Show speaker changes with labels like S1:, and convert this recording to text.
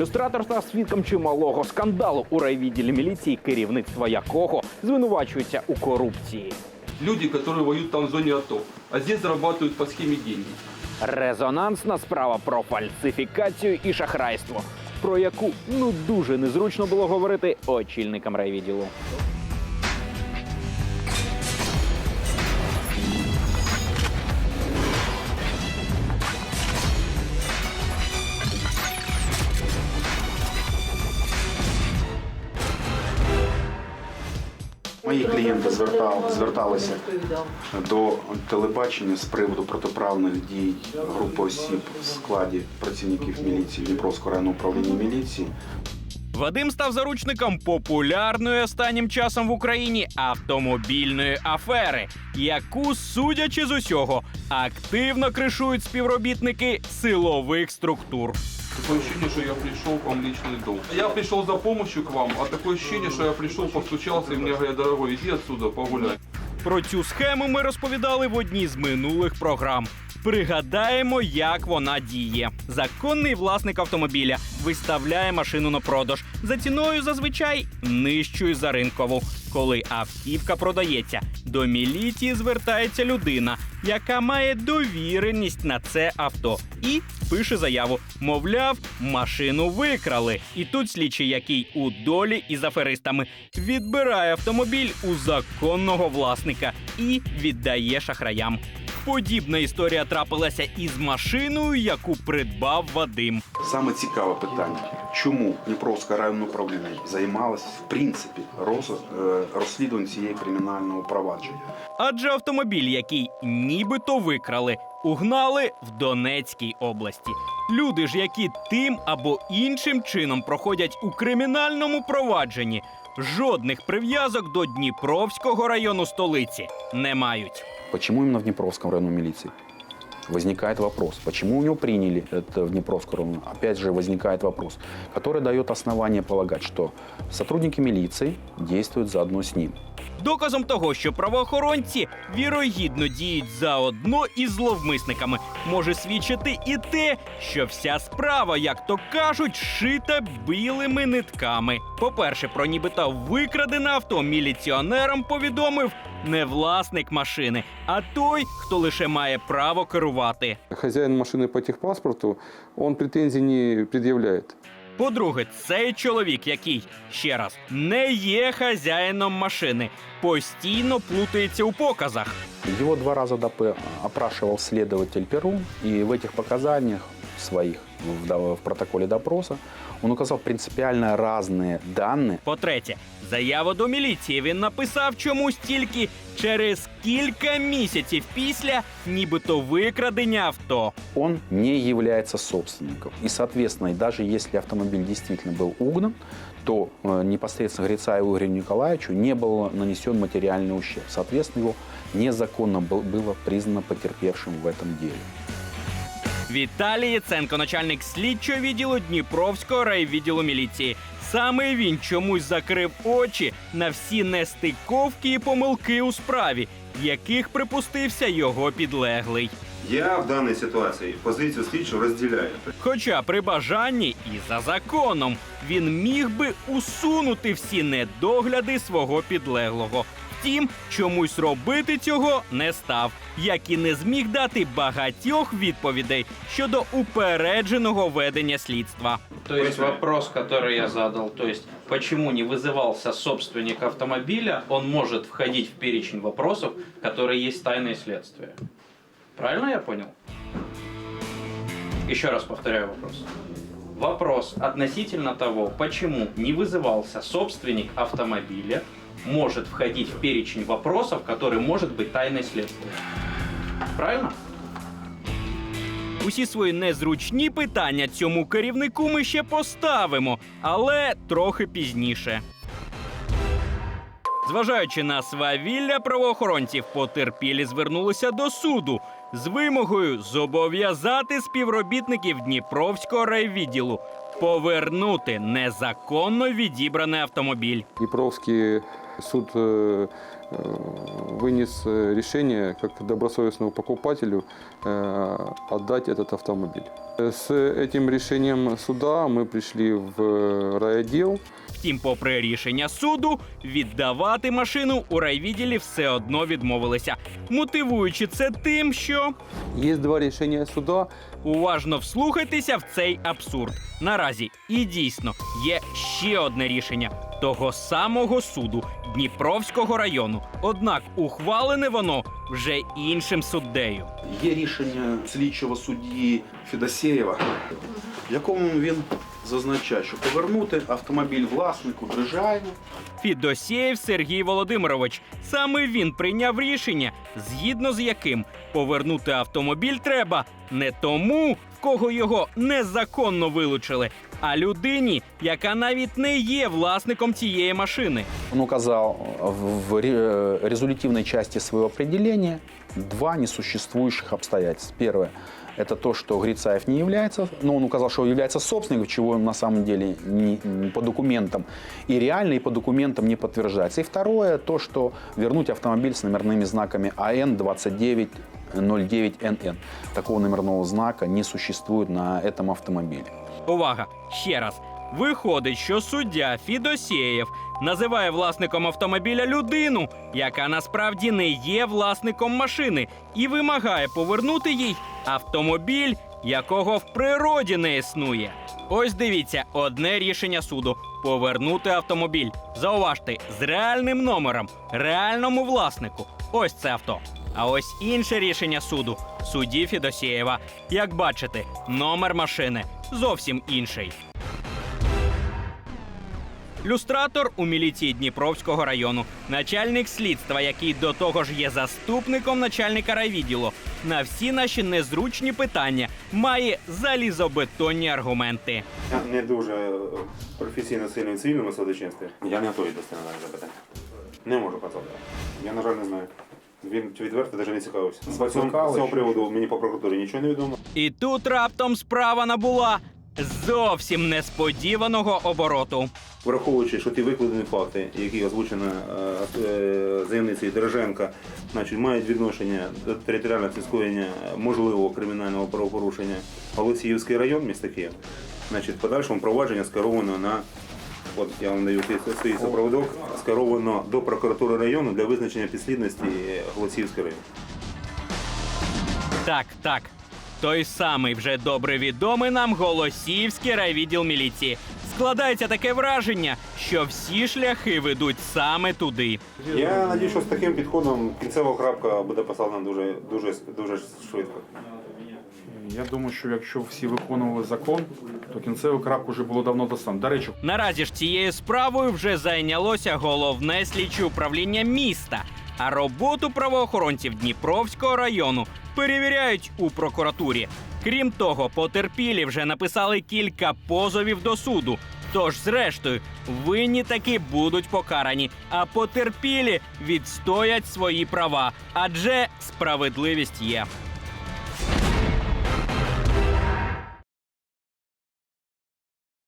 S1: Люстратор став свідком чималого скандалу у райвідділі міліції, керівництва якого звинувачується у корупції.
S2: люди, які воюють там в зоні АТО, а здесь зарабатывают по схемі деньги.
S1: Резонансна справа про фальсифікацію і шахрайство, про яку ну дуже незручно було говорити очільникам райвідділу.
S3: Мої клієнти звертав, зверталися до телебачення з приводу протиправних дій групи осіб в складі працівників міліції Дніпровського районного управління міліції.
S1: Вадим став заручником популярної останнім часом в Україні автомобільної афери, яку, судячи з усього, активно кришують співробітники силових структур.
S2: Такое ощущение, что я пришел к вам в личный дом. Я пришел за помощью к вам, а такое ощущение, что я пришел, постучался, и мне говорят, дорогой, иди отсюда, погуляй.
S1: Про цю схему ми розповідали в одній з минулих програм. Пригадаємо, як вона діє. Законний власник автомобіля виставляє машину на продаж за ціною зазвичай нижчою за ринкову. Коли автівка продається, до міліції звертається людина, яка має довіреність на це авто, і пише заяву. Мовляв, машину викрали. І тут слідчий, який у долі із аферистами, відбирає автомобіль у законного власника і віддає шахраям. Подібна історія трапилася із машиною, яку придбав Вадим.
S3: Саме цікаве питання, чому Дніпровське районне управління займалося в принципі роз, е, розслідуванням цієї кримінального провадження.
S1: Адже автомобіль, який нібито викрали, угнали в Донецькій області. Люди ж, які тим або іншим чином проходять у кримінальному провадженні, жодних прив'язок до Дніпровського району столиці не мають.
S3: Почему именно в Днепровском районе милиции? Возникает вопрос, почему у него приняли это в Днепровском районе? Опять же возникает вопрос, который дает основание полагать, что сотрудники милиции действуют заодно с ним.
S1: Доказом того, що правоохоронці вірогідно діють заодно із зловмисниками, може свідчити і те, що вся справа, як то кажуть, шита білими нитками. По-перше, про нібито викрадене авто міліціонерам повідомив не власник машини, а той, хто лише має право керувати.
S4: Хозяин машины по техпаспорту, он претензий не предъявляет.
S1: По-друге, цей чоловік, який ще раз не є хазяїном машини, постійно плутається у показах.
S3: Его два раза ДП опрашивал следователь Перу, и в этих показаниях своих в, в протоколе допроса он указал принципиально разные данные.
S1: По-третє, заяву до міліції він написав чомусь тільки через кілька місяців після нібито викрадення авто.
S3: Он не является собственником. И, соответственно, и даже если автомобиль действительно был угнан, то э, непосредственно Грицаеву Игорю Николаевичу не был нанесен материальный ущерб. Соответственно, его незаконно был- было признано потерпевшим в этом деле.
S1: Віталій Яценко, начальник слідчого відділу Дніпровського райвідділу міліції. Саме він чомусь закрив очі на всі нестиковки і помилки у справі, яких припустився його підлеглий.
S5: Я в даній ситуації позицію слідчого розділяю.
S1: Хоча при бажанні і за законом він міг би усунути всі недогляди свого підлеглого. Втім, чомусь робити цього не став, як і не зміг дати багатьох відповідей щодо упередженого ведення слідства.
S6: То есть вопрос, который я задал, то есть почему не вызывался собственник автомобиля, он может входить в перечень вопросов, которые есть тайное следствие. Правильно я понял? Еще раз повторяю вопрос. Вопрос относительно того, почему не вызывался собственник автомобиля, может входить в перечень вопросов, который может быть тайное следствие. Правильно?
S1: Усі свої незручні питання цьому керівнику ми ще поставимо, але трохи пізніше. Зважаючи на свавілля правоохоронців, потерпілі звернулися до суду з вимогою зобов'язати співробітників Дніпровського райвідділу повернути незаконно відібраний автомобіль.
S4: Днепровский суд э, вынес э, решение как добросовестному покупателю э, отдать этот автомобиль. Э, С этим решением суда мы пришли в э, райотдел,
S1: Втім, попри рішення суду, віддавати машину у райвідділі все одно відмовилися, мотивуючи це тим, що
S4: Есть два решения суда.
S1: уважно вслухайтеся в цей абсурд. Наразі і дійсно є ще одне рішення того самого суду Дніпровського району. Однак ухвалене воно вже іншим суддею.
S3: Є рішення слідчого судді Федосєєва, в якому він зазначає, що повернути автомобіль власнику Дрижаєву
S1: Фідосєєв Сергій Володимирович. Саме він прийняв рішення, згідно з яким повернути автомобіль треба не тому, в кого його незаконно вилучили, а людині, яка навіть не є власником цієї машини.
S3: Він указав в э, резолютивній частині свого определення два несуществующих обстоятельства. Перше это то, что Грицаев не является, но он указал, что он является собственником, чего он на самом деле не, не по документам и реально, и по документам не подтверждается. И второе, то, что вернуть автомобиль с номерными знаками АН-29 09NN. Такого номерного знака не существует на этом автомобиле.
S1: Увага! Ще раз. Виходить, що суддя Фідосєєв називає власником автомобіля людину, яка насправді не є власником машини, і вимагає повернути їй автомобіль, якого в природі не існує. Ось дивіться, одне рішення суду повернути автомобіль. Зауважте з реальним номером, реальному власнику. Ось це авто. А ось інше рішення суду судді Фідосєєва. Як бачите, номер машини зовсім інший. Люстратор у міліції Дніпровського району, начальник слідства, який до того ж є заступником начальника райвідділу. На всі наші незручні питання має залізобетонні аргументи.
S5: Я не дуже е, професійно сильний в цивільному судочинстві. Я не готовий до сценарію запитання. Не можу казати. Я, на жаль, не знаю. Він відверто навіть не цікавився. З цього, з цього приводу мені по прокуратурі нічого не відомо.
S1: І тут раптом справа набула зовсім несподіваного обороту.
S5: Враховуючи, що ті викладені факти, які озвучено е, е, заявницею Дороженка, значить, мають відношення до територіального скоєння можливого кримінального правопорушення Голосіївський район міста Київ, значить, в подальшому провадження скеровано на От я вам даю цей- супроводок, скеровано до прокуратури району для визначення підслідності Голосіївський район.
S1: Так, так. Той самий вже добре відомий нам Голосіївський райвідділ міліції. Складається таке враження, що всі шляхи ведуть саме туди.
S5: Я надію, що з таким підходом кінцева крапка буде поставлена дуже, дуже, дуже швидко.
S7: Я думаю, що якщо всі виконували закон, то кінцеву крапку вже було давно достан. До речі,
S1: Наразі ж цією справою вже зайнялося головне слідче управління міста. А роботу правоохоронців Дніпровського району перевіряють у прокуратурі. Крім того, потерпілі вже написали кілька позовів до суду. Тож, зрештою, винні таки будуть покарані, а потерпілі відстоять свої права, адже справедливість є.